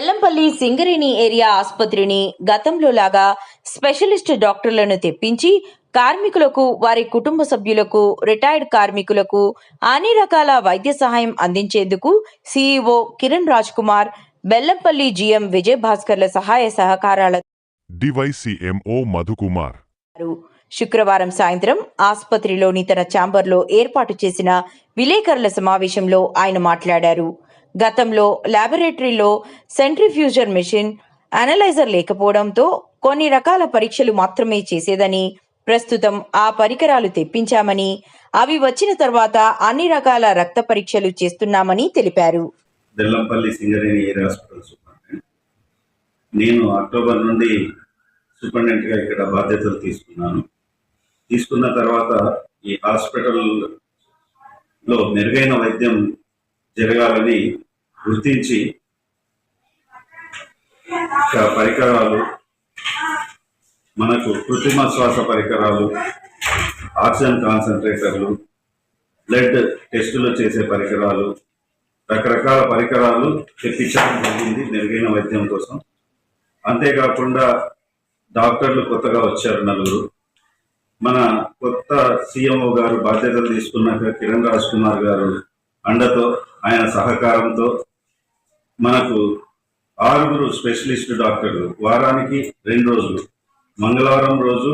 Bellampalli Singareni area ఆసుపత్రిని గతంలో లాగా స్పెషలిస్ట్ డాక్టర్లను తెప్పించి కార్మికులకు వారి కుటుంబ సభ్యులకు రిటైర్డ్ కార్మికులకు అన్ని రకాల వైద్య సహాయం అందించేందుకు సీఈఓ కిరణ్ రాజ్ కుమార్ బెల్లంపల్లి జీఎం విజయ్ భాస్కర్ల సహాయ సహకారాల డివైసీఎంఓ మధుకుమార్. శుక్రవారం సాయంత్రం ఆసుపత్రిలోని తన ఛాంబర్లో ఏర్పాటు చేసిన విలేకరుల సమావేశంలో ఆయన మాట్లాడారు. గతంలో ల్యాబొరేటరీలో సెంట్రిఫ్యూజర్ మెషిన్ అనలైజర్ లేకపోవడంతో కొన్ని రకాల పరీక్షలు మాత్రమే చేసేదని ప్రస్తుతం ఆ పరికరాలు తెప్పించామని అవి వచ్చిన తర్వాత అన్ని రకాల రక్త పరీక్షలు చేస్తున్నామని తెలిపారు. Bellampalli Singareni area hospital superintendent. నేను అక్టోబర్ నుండి సూపరింటెండెంట్గా ఇక్కడ బాధ్యతలు తీసుకున్నాను. తీసుకున్న తర్వాత ఈ హాస్పిటల్లో మెరుగైన వైద్యం జరగాలని గుర్తించి పరికరాలు మనకు కృత్రిమ శ్వాస పరికరాలు ఆక్సిజన్ కాన్సన్ట్రేటర్లు బ్లడ్ టెస్టులు చేసే పరికరాలు రకరకాల పరికరాలు తెప్పించడం జరిగింది మెరుగైన వైద్యం కోసం. అంతేకాకుండా డాక్టర్లు కొత్తగా వచ్చారు నలుగురు. మన కొత్త సీఎంఓ గారు బాధ్యతలు తీసుకున్నాక కిరణ్ రాజ్ కుమార్ గారు అండతో ఆయన సహకారంతో మనకు ఆరుగురు స్పెషలిస్ట్ డాక్టర్లు వారానికి రెండు రోజులు. మంగళవారం రోజు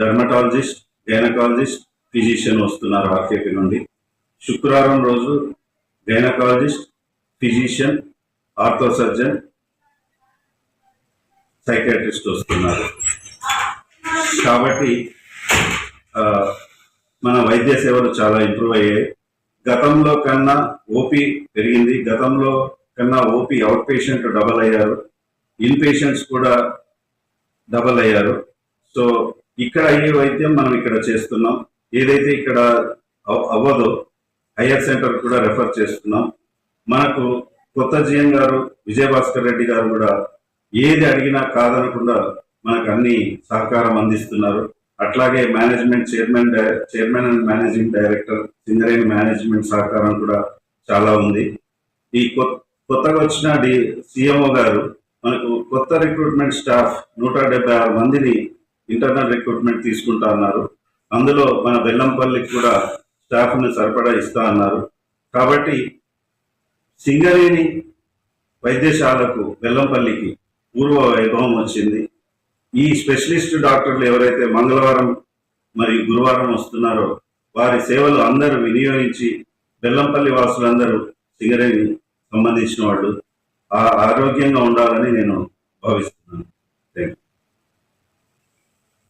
డర్మటాలజిస్ట్ గైనకాలజిస్ట్ ఫిజిషియన్ వస్తున్నారు ఆర్కేపీ నుండి. శుక్రవారం రోజు gynaecologist physician ortho surgeon psychiatrist వస్తున్నారు. కాబట్టి మన వైద్య సేవలు చాలా ఇంప్రూవ్ అయ్యాయి. గతంలో కన్నా ఓపీ పెరిగింది. గతంలో కన్నా ఓపీ అవుట్ పేషెంట్ డబల్ అయ్యారు. ఇన్ పేషెంట్స్ కూడా డబల్ అయ్యారు. సో ఇక్కడ అయ్యే వైద్యం మనం ఇక్కడ చేస్తున్నాం. ఏదైతే ఇక్కడ అవ్- అవ్వదో హయ్యర్ సెంటర్ కూడా రెఫర్ చేస్తున్నాం. మనకు కొత్త జిఎం గారు విజయభాస్కర్ రెడ్డి గారు కూడా ఏది అడిగినా కాదనకుండా మనకు అన్ని సహకారం అందిస్తున్నారు. అట్లాగే management chairman chairman and managing director Singareni management సహకారం కూడా చాలా ఉంది. ఈ కొత్తగా వచ్చిన డి సిఎంఓ గారు మనకు కొత్త రిక్రూట్మెంట్ స్టాఫ్ నూట డెబ్బై ఆరు మందిని ఇంటర్నల్ రిక్రూట్మెంట్ తీసుకుంటా అన్నారు. అందులో మన బెల్లంపల్లికి కూడా స్టాఫ్ను సరిపడా ఇస్తా అన్నారు. కాబట్టి సింగరేణి వైద్యశాలకు బెల్లంపల్లికి పూర్వ వైభవం వచ్చింది. ఈ స్పెషలిస్ట్ డాక్టర్లు ఎవరైతే మంగళవారం మరియు గురువారం వస్తున్నారో వారి సేవలు అందరూ వినియోగించి బెల్లంపల్లి వాసులందరూ సింగరేణి సంబంధించిన వాళ్ళు ఆ ఆరోగ్యంగా ఉండాలని నేను భావిస్తున్నాను.